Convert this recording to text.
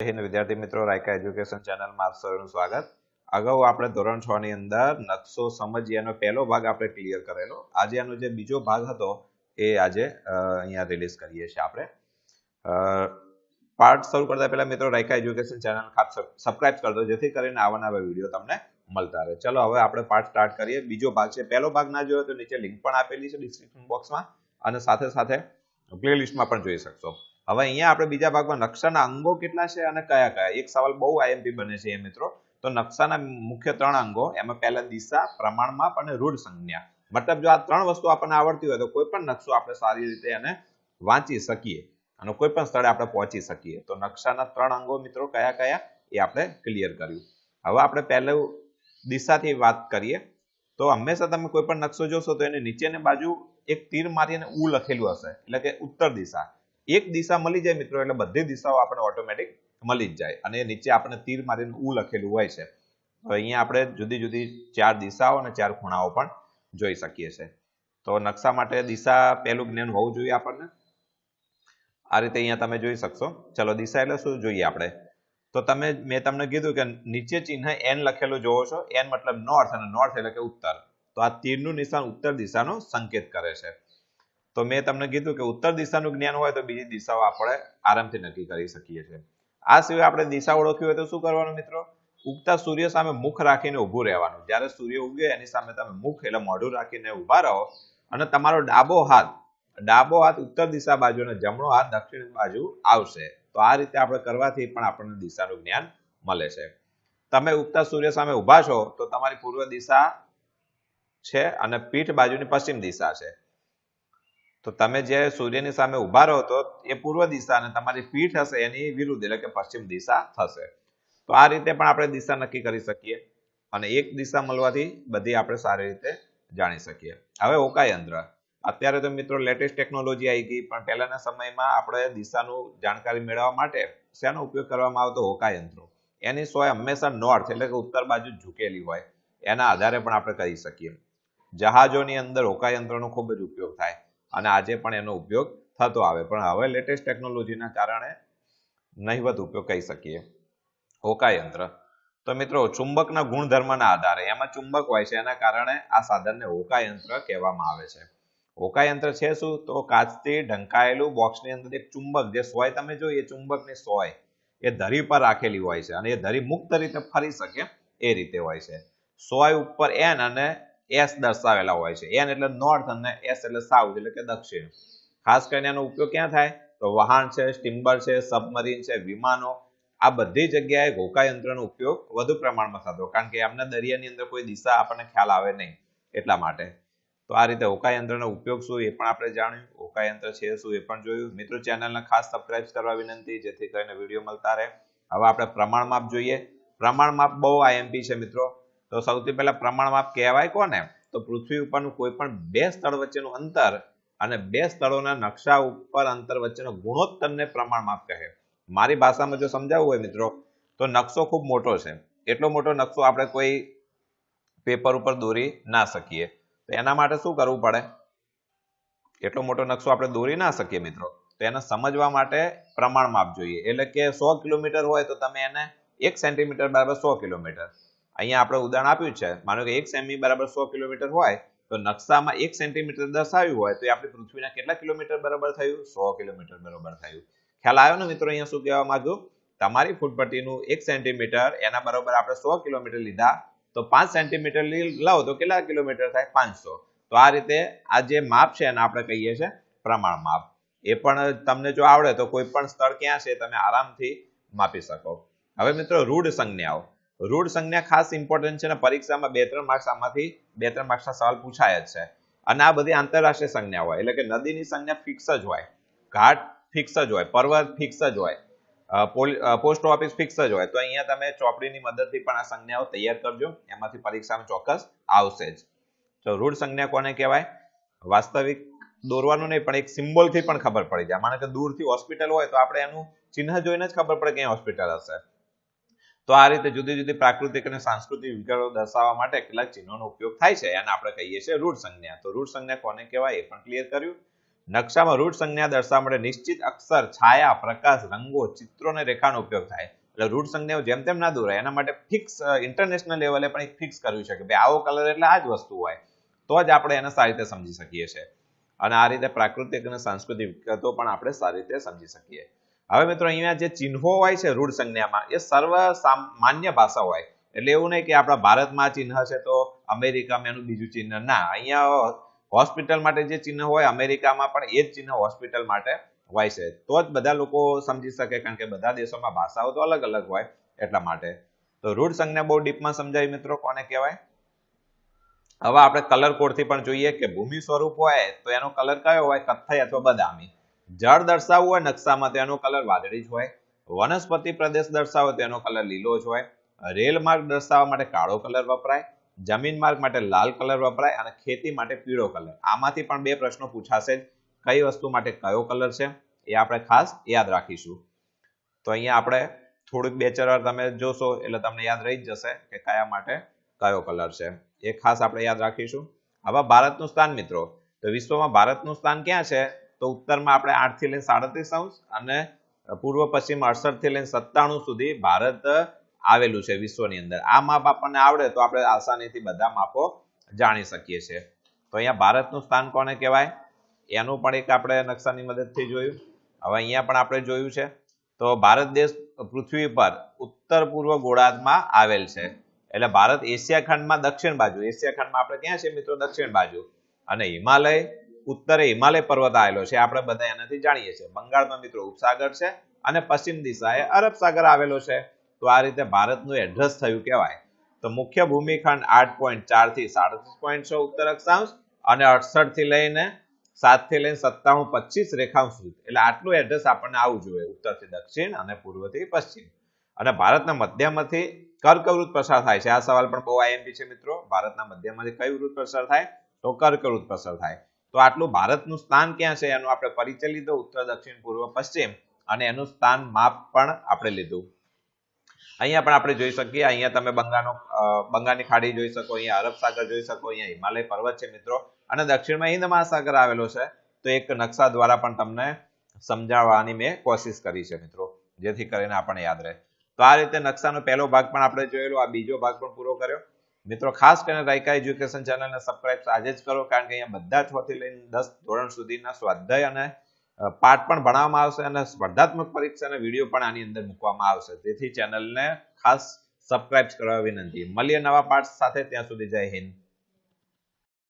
વિદ્યાર્થી મિત્રો, રાયકા એજ્યુકેશન ચેનલમાં આપ સ્વાગત. અગાઉ આપણે ધોરણ છ ની અંદર નકશો સમજીએ એનો પહેલો ભાગ આપણે ક્લિયર કરેલો. આજે આનો જે બીજો ભાગ હતો, એ આજે અહીંયા રિલીઝ કરીએ છીએ આપણે. પાર્ટ શરૂ કરતા પહેલા મિત્રો, રાયકા એજ્યુકેશન ચેનલ ખાસ સબસ્ક્રાઇબ કરજો જેથી કરીને આવા નવા વીડિયો તમને મળતા રહે. ચલો, હવે આપણે પાર્ટ સ્ટાર્ટ કરીએ. બીજો ભાગ છે, પહેલો ભાગ ના જોયો તો નીચે લિંક પણ આપેલી છે ડિસ્ક્રિપ્શન બોક્સમાં અને સાથે સાથે પ્લેલિસ્ટમાં પણ જોઈ શકશો. હવે અહીંયા આપણે બીજા ભાગમાં નકશાના અંગો કેટલા છે અને કયા કયા? એક સવાલ બહુ આઈએમપી બને છે એ મિત્રો. તો નકશાના મુખ્ય ત્રણ અંગો, એમાં પહેલા દિશા પ્રમાણમાપ અને રૂઢ સંજ્ઞા. મતલબ જો આ ત્રણ વસ્તુ આપણને આવડતી હોય તો કોઈ પણ નકશો આપણે સારી રીતે એને વાંચી શકીએ અને કોઈ પણ સ્થળે આપણે પહોંચી શકીએ. તો નકશાના ત્રણ અંગો મિત્રો કયા કયા? એ આપણે ક્લિયર કર્યું. હવે આપણે પહેલું દિશાથી વાત કરીએ. તો હંમેશા તમે કોઈ પણ નકશો જોશો તો એની નીચેની બાજુ એક તીર મારીને ઉ લખેલું હશે. એટલે કે ઉત્તર દિશા. એક દિશા મળી જાય મિત્રો એટલે બધી દિશાઓ આપણે ઓટોમેટિક મળી જ જાય. અને નીચે આપણે તીર મારીને ઉ લખેલું હોય છે. તો અહીંયા આપણે જુદી જુદી ચાર દિશાઓ અને ચાર ખૂણાઓ પણ જોઈ શકીએ છીએ. તો નકશા માટે દિશા પહેલું જ્ઞાન હોવું જોઈએ આપણને. આ રીતે અહીંયા તમે જોઈ શકશો. ચલો દિશા એટલે શું જોઈએ આપણે? તો તમે, મેં તમને કીધું કે નીચે ચિહ્ન એન લખેલું જોવો છો. એન મતલબ નોર્થ અને નોર્થ એટલે કે ઉત્તર. તો આ તીરનું નિશાન ઉત્તર દિશાનો સંકેત કરે છે. તો મેં તમને કીધું કે ઉત્તર દિશાનું જ્ઞાન હોય તો બીજી દિશાઓ આપણે આરામથી નક્કી કરી શકીએ છીએ. આ સિવાય આપણે દિશા ઓળખી હોય તો શું કરવાનું મિત્રો? ઉગતા સૂર્ય સામે મુખ રાખીને ઊભું રહેવાનું. જ્યારે સૂર્ય ઉગે, એની સામે તમે મુખ એટલે મોઢું રાખીને ઊભા રહો અને તમારો ડાબો હાથ ડાબો હાથ ઉત્તર દિશા બાજુ અને જમણો હાથ દક્ષિણ બાજુ આવશે. તો આ રીતે આપણે કરવાથી પણ આપણને દિશાનું જ્ઞાન મળે છે. તમે ઉગતા સૂર્ય સામે ઊભા છો તો તમારી પૂર્વ દિશા છે અને પીઠ બાજુની પશ્ચિમ દિશા છે. તો તમે જે સૂર્યની સામે ઊભા રહો તો એ પૂર્વ દિશા અને તમારી પીઠ હશે એની વિરુદ્ધ એટલે કે પશ્ચિમ દિશા થશે. તો આ રીતે પણ આપણે દિશા નક્કી કરી શકીએ અને એક દિશા મળવાથી બધી આપણે સારી રીતે જાણી શકીએ. હવે ઓકા યંત્ર અત્યારે તો મિત્રો લેટેસ્ટ ટેકનોલોજી આવી ગઈ પણ પહેલાના સમયમાં આપણે દિશાનું જાણકારી મેળવવા માટે શેનો ઉપયોગ કરવામાં આવતો? હોકા યંત્રો એની સોય હંમેશા નોર્થ એટલે કે ઉત્તર બાજુ ઝૂકેલી હોય. એના આધારે પણ આપણે કરી શકીએ. જહાજોની અંદર હોકા યંત્રનો ખૂબ જ ઉપયોગ થાય. અને આજે પણ એનો ઉપયોગ થતો આવે. પણ હવે લેટેસ્ટ ટેકનોલોજીના કારણે નહિવત ઉપયોગ કહી શકીએ. હોકા યંત્ર. તો મિત્રો, ચુંબકના ગુણધર્મના આધારે, એમાં ચુંબક હોય છે, એના કારણે આ સાધનને હોકા યંત્ર કહેવામાં આવે છે. હોકા યંત્ર છે શું? તો કાચથી ઢંકાયેલું બોક્સની અંદર એક ચુંબક, જે સોય તમે જો, એ ચુંબકની સોય એ ધરી પર રાખેલી હોય છે અને એ ધરી મુક્ત રીતે ફરી શકે એ રીતે હોય છે. સોય ઉપર એન અને એસ દર્શાવેલા હોય છે. એન એટલે નોર્થ અને એસ એટલે સાઉથ એટલે કે દક્ષિણ. ખાસ કરીને એનો ઉપયોગ ક્યાં થાય? તો વાહન છે, સ્ટીમ્બર છે, સબમરીન છે, વિમાનો. આ બધી જગ્યાએ ઘોકા યંત્રનો ઉપયોગ વધુ પ્રમાણમાં થતો કારણ કે એમના દરિયાની અંદર કોઈ દિશા આપણને ખ્યાલ આવે નહીં એટલા માટે. તો આ રીતે હોકા યંત્રનો ઉપયોગ શું એ પણ આપણે જાણ્યું. હોકા યંત્ર છે શું એ પણ જોયું. મિત્રો, ચેનલને ખાસ સબસ્ક્રાઇબ કરવા વિનંતી. જેથી કરીને વીડિયો મળતા રહે. હવે આપણે પ્રમાણ માપ જોઈએ પ્રમાણ માપ બહુ આઈએમપી છે, મિત્રો. તો સૌથી પહેલા પ્રમાણ માપ કહેવાય કોને? તો પૃથ્વી ઉપરનું કોઈ પણ બે સ્થળ વચ્ચેનું અંતર અને બે સ્થળોના નકશા ઉપર અંતર વચ્ચેનો ગુણોત્તરને પ્રમાણ માપ કહે. મારી ભાષામાં જો સમજાવવું હોય મિત્રો, તો નકશો ખૂબ મોટો છે. એટલો મોટો નકશો આપણે કોઈ પેપર ઉપર દોરી ના શકીએ. તો એના માટે શું કરવું પડે? એટલો મોટો નકશો આપણે દોરી ના શકીએ મિત્રો. તો એને સમજવા માટે પ્રમાણ માપ જોઈએ. એટલે કે સો કિલોમીટર હોય તો તમે એને એક સેન્ટીમીટર બરાબર સો કિલોમીટર. અહીંયા આપણે ઉદાહરણ આપ્યું છે. માનો કે એક સેમી બરાબર સો કિલોમીટર હોય, તો નકશામાં એક સેન્ટીમીટર દર્શાવ્યું હોય, તો એ આપણી પૃથ્વીના કેટલા કિલોમીટર બરાબર થયું? સો કિલોમીટર બરાબર થયું. ખ્યાલ આવ્યો ને મિત્રો અહીંયા શું કહેવા માંગુ? તમારી ફૂટપટ્ટીનું એક સેન્ટીમીટર, એના બરાબર આપણે સો કિલોમીટર લીધા, તો પાંચ સેન્ટીમીટર લાવો, તો કેટલા કિલોમીટર થાય? પાંચસો. તો આ રીતે આ જે માપ છે એને આપણે કહીએ છીએ પ્રમાણ માપ. એ પણ તમને જો આવડે તો કોઈ પણ સ્થળ ક્યાં છે તમે આરામથી માપી શકો. હવે મિત્રો રૂઢ સંજ્ઞાઓ. રૂઢ સંજ્ઞા ખાસ ઇમ્પોર્ટન્ટ છે ને પરીક્ષામાં બે ત્રણ માર્ક્સ આમાંથી બે ત્રણ માર્ક્સના સવાલ પૂછાય જ છે. અને આ બધી આંતરરાષ્ટ્રીય સંજ્ઞા હોય, એટલે કે નદીની સંજ્ઞા ફિક્સ જ હોય, ઘાટ ફિક્સ જ હોય, પર્વત ફિક્સ જ હોય પોસ્ટ ઓફિસ ફિક્સ જ હોય, તો અહીંયા તમે ચોપડીની મદદથી પણ આ સંજ્ઞાઓ તૈયાર કરજો, એમાંથી પરીક્ષામાં ચોક્કસ આવશે જ. તો રૂઢ સંજ્ઞા કોને કહેવાય? વાસ્તવિક દોરવાનું નહીં, પણ એક સિમ્બોલથી પણ ખબર પડી જાય. માનો કે દૂરથી હોસ્પિટલ હોય તો આપણે એનું ચિહ્ન જોઈને જ ખબર પડે કે હોસ્પિટલ હશે. તો આ રીતે જુદી જુદી પ્રાકૃતિક અને સાંસ્કૃતિક વિગતો દર્શાવવા માટે કેટલાક ચિહ્નોનો ઉપયોગ થાય છે એને આપણે કહીએ છીએ રૂઢ સંજ્ઞા. તો રૂઢ સંજ્ઞા કોને કહેવાય એ પણ ક્લિયર કર્યું. નકશામાં રૂટ સંજ્ઞા દર્શાવવા માટે નિશ્ચિત અક્ષર, છાયા, પ્રકાશ, રંગો ચિત્રો અને રેખાનો ઉપયોગ થાય. એટલે રૂટ સંજ્ઞાઓ જેમ તેમ ના દોરાય. એના માટે ફિક્સ ઇન્ટરનેશનલ લેવલે પણ એક ફિક્સ કર્યું છે કે ભાઈ આવો કલર એટલે આ જ વસ્તુ હોય. તો જ આપણે એને સારી રીતે સમજી શકીએ છીએ. અને આ રીતે પ્રાકૃતિક અને સાંસ્કૃતિક વિગતો પણ આપણે સારી રીતે સમજી શકીએ. હવે મિત્રો અહીંયા જે ચિહ્નો હોય છે રૂઢ સંજ્ઞામાં, એ સર્વ માન્ય ભાષા હોય. એટલે એવું નહીં કે આપણા ભારતમાં ચિહ્ન છે તો અમેરિકામાં એનું બીજું ચિહ્ન ના. અહીંયા હોસ્પિટલ માટે જે ચિહ્ન હોય, અમેરિકામાં પણ એ જ ચિહ્ન હોસ્પિટલ માટે હોય છે. તો જ બધા લોકો સમજી શકે, કારણ કે બધા દેશોમાં ભાષાઓ તો અલગ અલગ હોય એટલા માટે. તો રૂઢ સંજ્ઞા બહુ ડીપમાં સમજાવી મિત્રો, કોને કહેવાય? હવે આપણે કલર કોડથી પણ જોઈએ કે ભૂમિ સ્વરૂપ હોય તો એનો કલર કયો હોય? કથ્થઈ અથવા બદામી. જળ દર્શાવવું હોય, નકશામાં તેનો કલર વાદળી જ હોય. વનસ્પતિ પ્રદેશ દર્શાવો તેનો કલર લીલો જ હોય. રેલ માર્ગ દર્શાવવા માટે કાળો કલર વપરાય. જમીન માર્ગ માટે લાલ કલર વપરાય અને ખેતી માટે પીળો કલર. આમાંથી પણ બે પ્રશ્નો પૂછાશે જ. કઈ વસ્તુ માટે કયો કલર છે? એ આપણે ખાસ યાદ રાખીશું. તો અહીંયા આપણે થોડુંક બે ચાર વાર તમે જોશો એટલે તમને યાદ રહી જ જશે કે કયા માટે કયો કલર છે. એ ખાસ આપણે યાદ રાખીશું. હવે ભારતનું સ્થાન મિત્રો. તો વિશ્વમાં ભારતનું સ્થાન ક્યાં છે? તો ઉત્તરમાં આપણે આઠથી લઈને સાડત્રીસ અંશ અને પૂર્વ પશ્ચિમ અડસઠથી લઈને સત્તાણું સુધી ભારત આવેલું છે વિશ્વની અંદર. આ માપ આપણને આવડે તો આપણે આસાનીથી બધા માપો જાણી શકીએ છીએ. તો અહીંયા ભારતનું સ્થાન કોને કહેવાય? એનું પણ એક આપણે નકશાની મદદથી જોયું. હવે અહીંયા પણ આપણે જોયું છે. તો ભારત દેશ પૃથ્વી પર ઉત્તર પૂર્વ ગોળાર્ધમાં આવેલ છે. એટલે ભારત એશિયા ખંડમાં દક્ષિણ બાજુ. એશિયા ખંડમાં આપણે ક્યાં છે મિત્રો? દક્ષિણ બાજુ. અને હિમાલય ઉત્તરે હિમાલય પર્વત આવેલો છે. આપણે બધા એનાથી જાણીએ છીએ. બંગાળમાં મિત્રો ઉપસાગર છે અને પશ્ચિમ દિશાએ અરબ સાગર આવેલો છે. તો આ રીતે ભારતનું એડ્રેસ થયું કહેવાય. તો મુખ્ય ભૂમિખંડ આઠ પોઈન્ટ ચારથી સાડત્રીસ પોઈન્ટ છ ઉત્તર અક્ષાંશ અને અડસઠથી લઈને સાતથી લઈને સત્તાણું પચીસ રેખાંશ સુધી. એટલે આટલું એડ્રેસ આપણને આવવું જોઈએ. ઉત્તરથી દક્ષિણ અને પૂર્વથી પશ્ચિમ. અને ભારતના મધ્યમાંથી કર્કવૃત પસાર થાય છે. આ સવાલ પણ બહુ આઈએમપી છે મિત્રો. ભારતના મધ્યમાંથી કઈ વૃત પસાર થાય? તો કર્કવૃત પસાર થાય. તો આટલું ભારતનું સ્થાન ક્યાં છે એનો આપણે પરિચય લીધો, ઉત્તર, દક્ષિણ, પૂર્વ, પશ્ચિમ અને એનું સ્થાન માપ પણ આપણે લીધું. અહીંયા પણ આપણે જોઈ શકીએ, અહીંયા તમે બંગાળનો બંગાળની ખાડી જોઈ શકો, અહીંયા અરબ સાગર જોઈ શકો, અહીંયા હિમાલય પર્વત છે મિત્રો. અને દક્ષિણમાં હિન્દ મહાસાગર આવેલો છે, તો એક નકશા દ્વારા પણ તમને સમજાવવાની મેં કોશિશ કરી છે મિત્રો, જેથી કરીને આપણને યાદ રહે. તો આ રીતે નકશાનો પહેલો ભાગ પણ આપણે જોયેલો, આ બીજો ભાગ પણ પૂરો કર્યો. મિત્રો, ખાસ કરીને રાયકા એજ્યુકેશન ચેનલને સબસ્ક્રાઇબ આજે જ કરો, કારણ કે અહીંયા બધા છથી લઈને દસ ધોરણ સુધીના સ્વાધ્યાય અને પાઠ પણ ભણાવવામાં આવશે અને સ્પર્ધાત્મક પરીક્ષાના વીડિયો પણ આની અંદર મૂકવામાં આવશે. તેથી ચેનલને ખાસ સબસ્ક્રાઇબ કરવા વિનંતી. મળીએ નવા પાઠ સાથે. ત્યાં સુધી જય હિન્દ.